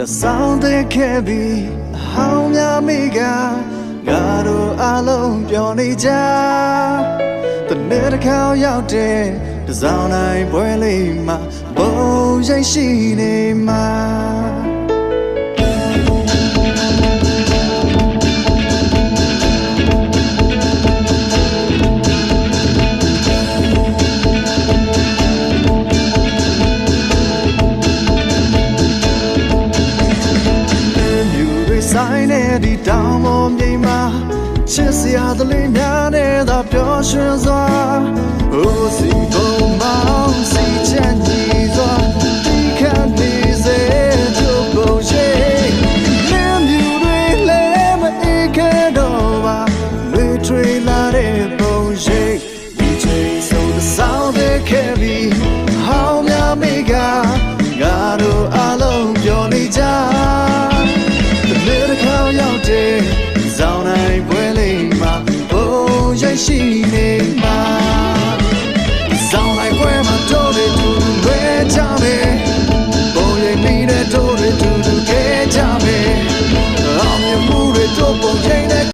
တဆောင်တဲ့ခဲ့ပြီးအဟောင်းများမိကငါတို့အလုံးပြောနေကြတနေ့တစ်ခါရောက်တဲ့တဆောင်တိုင်းပွဲလေးမှာဘုံရိတ်ရှိနေမှာ ဆိုင်တဲ့ဒီတောင်ပေါ်မြိမ်မှာချစ်စရာသလေးများနဲ့သာပျော်ရွှင်စွာဟိုစီဘုံမောင်စီချမ်းကြီးစွာဒီခံနေစေကျုပ်ကိုရှိလင်းမြူတွေလဲမအေးခဲ့တော့ပါလွေထွေလာတဲ့ပုံရိပ်ဒီချိန်ဆုံးသောင်းတဲ့ခဲ့ပြီး မှာစောင်းလိုက်ခွဲမှာတို့တွေသူတွေချမယ်